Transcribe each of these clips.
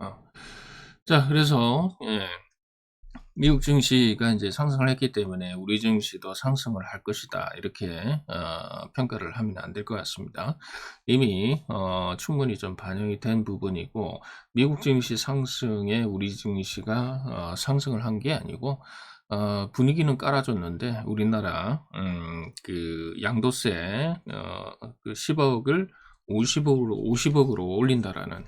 어. 자, 그래서 예. 미국 증시가 이제 상승을 했기 때문에 우리 증시도 상승을 할 것이다. 이렇게 어, 평가를 하면 안 될 것 같습니다. 이미 어, 충분히 좀 반영이 된 부분이고 미국 증시 상승에 우리 증시가 어, 상승을 한 게 아니고 어, 분위기는 깔아줬는데 우리나라 음, 그 양도세 어, 그 10억을 50억으로 50억으로 올린다라는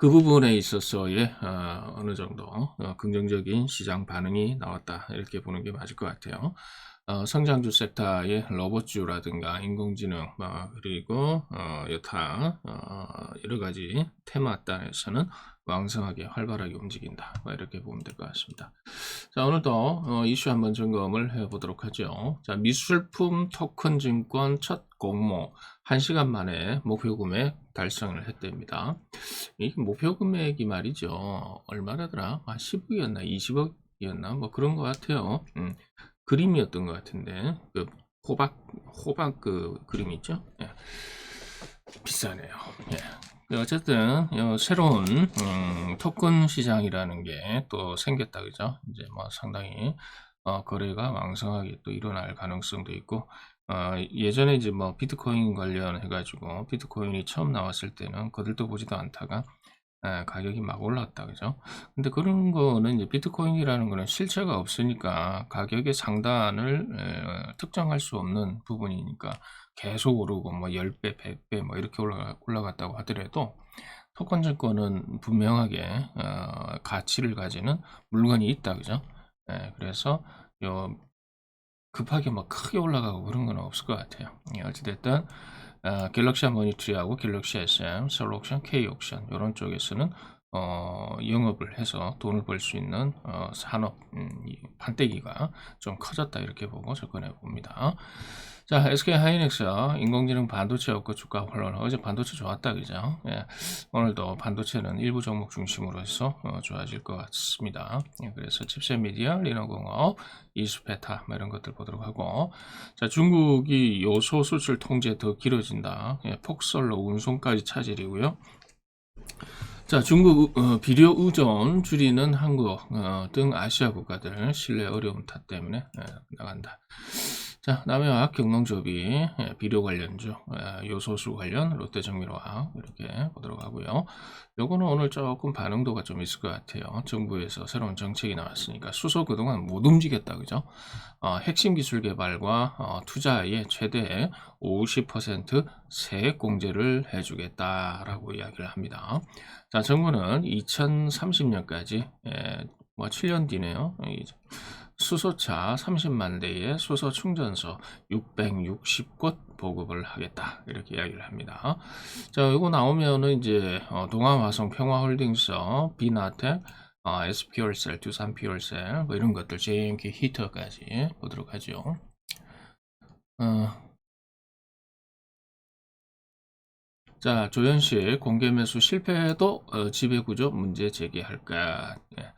그 부분에 있어서의 어, 어느 정도 어, 긍정적인 시장 반응이 나왔다 이렇게 보는 게 맞을 것 같아요. 어, 성장주 섹터의 로봇주라든가 인공지능 어, 그리고 어, 여타 어, 여러 가지 테마 단에서는 왕성하게 활발하게 움직인다 뭐 이렇게 보면 될 것 같습니다. 자 오늘도 어, 이슈 한번 점검을 해보도록 하죠. 자 미술품 토큰 증권 첫 공모 1시간 만에 목표 금액 달성을 했답니다. 이 목표 금액이 말이죠. 얼마라더라? 아, 10억이었나? 20억이었나? 뭐 그런 것 같아요. 음, 그림이었던 것 같은데. 그 호박, 호박 그 그림 있죠? 예. 비싸네요. 예. 어쨌든 어, 새로운 음, 토큰 시장이라는 게 또 생겼다 그죠? 이제 뭐 상당히 어, 거래가 왕성하게 또 일어날 가능성도 있고 어, 예전에 이제 뭐 비트코인 관련해 가지고 비트코인이 처음 나왔을 때는 거들떠 보지도 않다가 에, 가격이 막 올랐다 그죠 근데 그런 거는 이제 비트코인이라는 거는 실체가 없으니까 가격의 상단을 에, 특정할 수 없는 부분이니까 계속 오르고 뭐 10배 100배 뭐 이렇게 올라가, 올라갔다고 하더라도 토큰 증권은 분명하게 어, 가치를 가지는 물건이 있다 그죠 에, 그래서 요 급하게 막 크게 올라가고 그런 건 없을 것 같아요. 예, 어찌됐든 어, 갤럭시 모니터리하고 갤럭시 SM, 솔옥션, K옥션 이런 쪽에서는 어, 영업을 해서 돈을 벌 수 있는 어, 산업 음, 판때기가 좀 커졌다 이렇게 보고 접근해 봅니다. 자, SK 하이닉스 인공지능 반도체 업고 주가 활론 어제 반도체 좋았다 그죠? 예, 오늘도 반도체는 일부 종목 중심으로 해서 어, 좋아질 것 같습니다. 예, 그래서 칩셋 미디어, 리너공업, 이수페타 뭐 이런 것들 보도록 하고 자 중국이 요소 수출 통제 더 길어진다. 예, 폭설로 운송까지 차질이고요. 자, 중국 어, 비료 의존 줄이는 한국 어, 등 아시아 국가들 신뢰 어려움 탓 때문에 예, 나간다. 자, 남해와 경농조비 예, 비료 관련주, 예, 요소수 관련 롯데정밀화학 이렇게 보도록 하고요. 요거는 오늘 조금 반응도가 좀 있을 것 같아요. 정부에서 새로운 정책이 나왔으니까 수소 그동안 못 움직였다, 그죠? 어, 핵심 기술 개발과 어, 투자에 최대 50% 세액 공제를 해주겠다라고 이야기를 합니다. 자, 정부는 2030년까지 예, 뭐 7년 뒤네요. 수소차 30만 대의 수소 충전소 660곳 보급을 하겠다 이렇게 이야기를 합니다. 자, 이거 나오면은 이제 어, 동아화성 평화홀딩스, 비나텍, 어, SPR셀, 두산 피얼셀 뭐 이런 것들 JMK 히터까지 보도록 하죠. 어, 자, 조현실 공개 매수 실패해도 어, 지배구조 문제 제기할까? 예.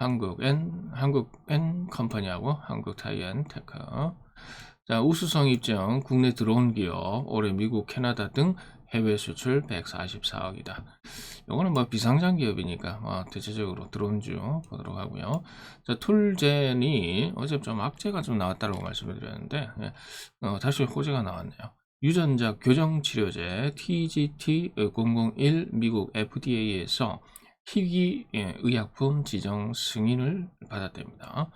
한국엔 한국엔 컴퍼니하고 한국 타이엔 테크. 자, 우수성 입증 국내 들어온 기업 올해 미국, 캐나다 등 해외 수출 144억이다. 요거는 뭐 비상장 기업이니까 뭐 대체적으로 들어온 주 보도록 하고요. 자, 툴젠이 어제 좀 악재가 좀 나왔다고 말씀을 드렸는데 예, 어, 다시 호재가 나왔네요. 유전자 교정 치료제 TGT001 미국 FDA에서 희귀 예, 의약품 지정 승인을 받았답니다.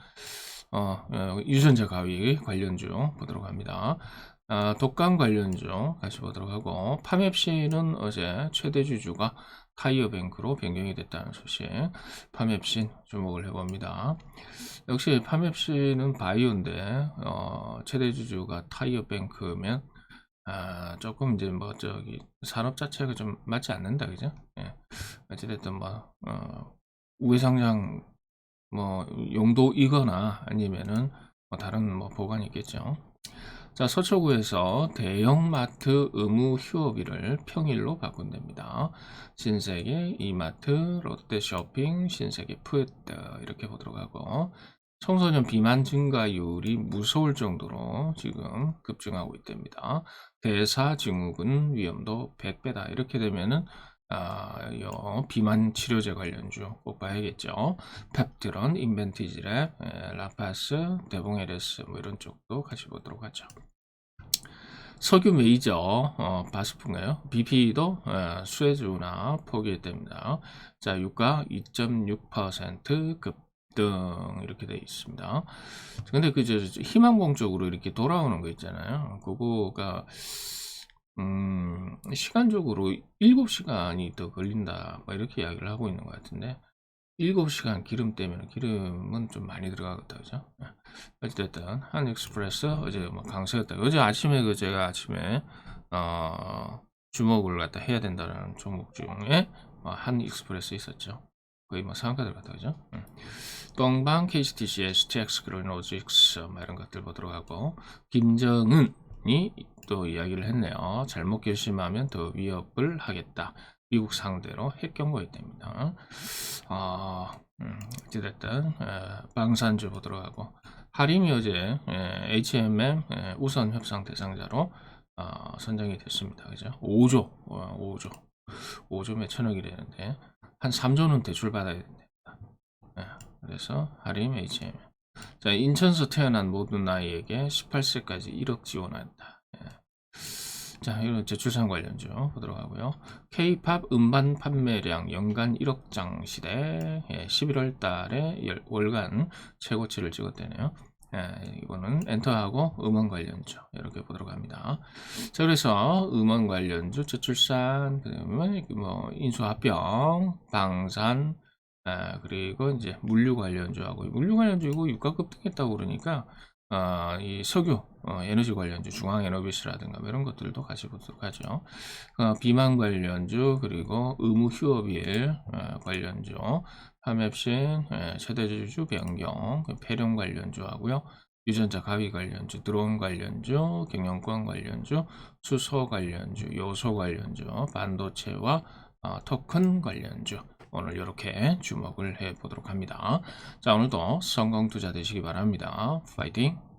어, 어, 유전자 가위 관련주 보도록 합니다. 아, 독감 관련주 다시 보도록 하고 파맵신은 어제 최대 주주가 타이어뱅크로 변경이 됐다는 소식 파맵신 주목을 해봅니다. 역시 파맵신은 바이오인데 어, 최대 주주가 타이어뱅크면 아, 조금 이제 뭐 저기 산업 자체가 좀 맞지 않는다 그죠? 예. 어찌됐든 뭐 어, 우회상장 뭐 용도이거나 아니면은 뭐 다른 뭐 보관이 있겠죠. 자 서초구에서 대형마트 의무 휴업일을 평일로 바꾼답니다. 신세계 이마트, 롯데쇼핑, 신세계 푸드 이렇게 보도록 하고 청소년 비만 증가율이 무서울 정도로 지금 급증하고 있답니다. 대사 증후군 위험도 100배다. 이렇게 되면은 아, 요 비만 치료제 관련주 꼭 봐야겠죠. 펩트론, 인벤티지랩, 에, 라파스, 대봉에레스 뭐 이런 쪽도 같이 보도록 하죠. 석유 메이저 어, 바스프인가요? BP도 어, 수혜주나 포기됩니다. 자, 유가 2.6%급 등 이렇게 되어 있습니다. 근데 그저 희망봉 쪽으로 이렇게 돌아오는 거 있잖아요. 그거가 음, 시간적으로 7시간이 더 걸린다. 뭐 이렇게 이야기를 하고 있는 것 같은데 7시간 기름 때문에 기름은 좀 많이 들어가겠다. 그죠? 네. 어쨌든 한 익스프레스 어제 뭐 강세였다. 어제 아침에 그 제가 아침에 어, 주목을 갖다 해야 된다는 종목 중에 뭐 한익스프레스 있었죠. 거의 뭐 상한가 들어갔다. 그죠? 음. 동방, KCTC, STX, 그로노직스 뭐 이런 것들 보도록 하고 김정은이 또 이야기를 했네요. 잘못 결심하면 더 위협을 하겠다. 미국 상대로 핵 경고했답니다. 아, 음, 어찌됐든 에, 방산주 보도록 하고 하림이 어제 에, H&M 에, 우선 협상 대상자로 어, 선정이 됐습니다. 그죠? 5조, 어, 5조, 5조 몇천억이 되는데 한 3조는 대출 받아야 된다. 예, 그래서 하림 H&M. 자, 인천서 태어난 모든 아이에게 18세까지 1억 지원한다. 예. 자, 이런 제출상 관련주 보도록 하고요. K-팝 음반 판매량 연간 1억 장 시대 예, 11월 달에 열- 월간 최고치를 찍었대네요. 예, 이거는 엔터하고 음원 관련주 이렇게 보도록 합니다. 자, 그래서 음원 관련주 제출산 그다음에 뭐 인수합병, 방산 아, 그리고 이제 물류 관련주하고 물류 관련주고 유가 급등했다고 그러니까 어, 이 석유, 어, 에너지 관련주, 중앙에너비스라든가 뭐 이런 것들도 같이 보도록 하죠. 어, 비만 관련주, 그리고 의무 휴업일 어, 관련주, 파맵신, 예, 최대주주 변경, 그 폐룡 관련주 하고요. 유전자 가위 관련주, 드론 관련주, 경영권 관련주, 수소 관련주, 요소 관련주, 반도체와 어, 토큰 관련주. 오늘 이렇게 주목을 해 보도록 합니다. 자, 오늘도 성공 투자 되시기 바랍니다. 파이팅!